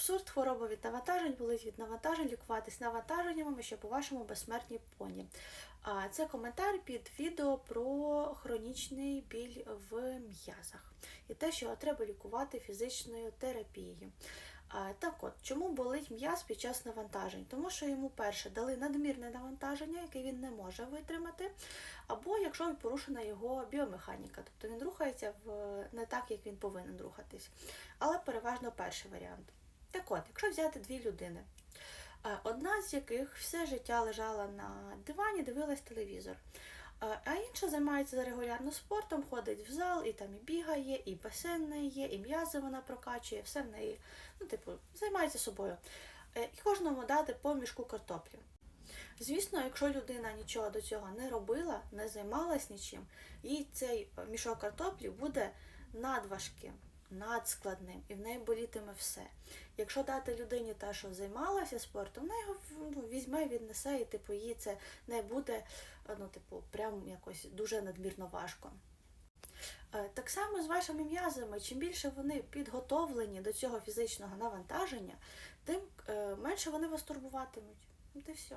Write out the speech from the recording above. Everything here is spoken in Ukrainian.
Абсурд, хвороба від навантажень, болить від навантажень, лікуватись навантаженнями, щоб у вашому безсмертні поні. А, Це коментар під відео про хронічний біль в м'язах і те, що треба лікувати фізичною терапією. Так от, чому болить м'яз під час навантажень? Тому що йому перше дали надмірне навантаження, яке він не може витримати, або якщо порушена його біомеханіка, тобто він рухається в не так, як він повинен рухатись. Але переважно перший варіант. Так от, якщо взяти дві людини, е, одна з яких все життя лежала на дивані, дивилась телевізор. е, А інша займається регулярно спортом, ходить в зал, і там і бігає, і басейн в неї є, і м'язи вона прокачує, все в неї, ну, типу, займається собою. Е, І кожному дати по мішку картоплі. Звісно, якщо людина нічого до цього не робила, не займалась нічим, їй цей мішок картоплі буде надважким, надскладним, і в неї болітиме все. Якщо дати людині та, що займалася спортом, вона його ну, візьме, віднесе, і типу, їй це не буде е, ну, типу, прям якось дуже надмірно важко. Е, Так само з вашими м'язами, чим більше вони підготовлені до цього фізичного навантаження, тим е, менше вони вас турбуватимуть. От і все.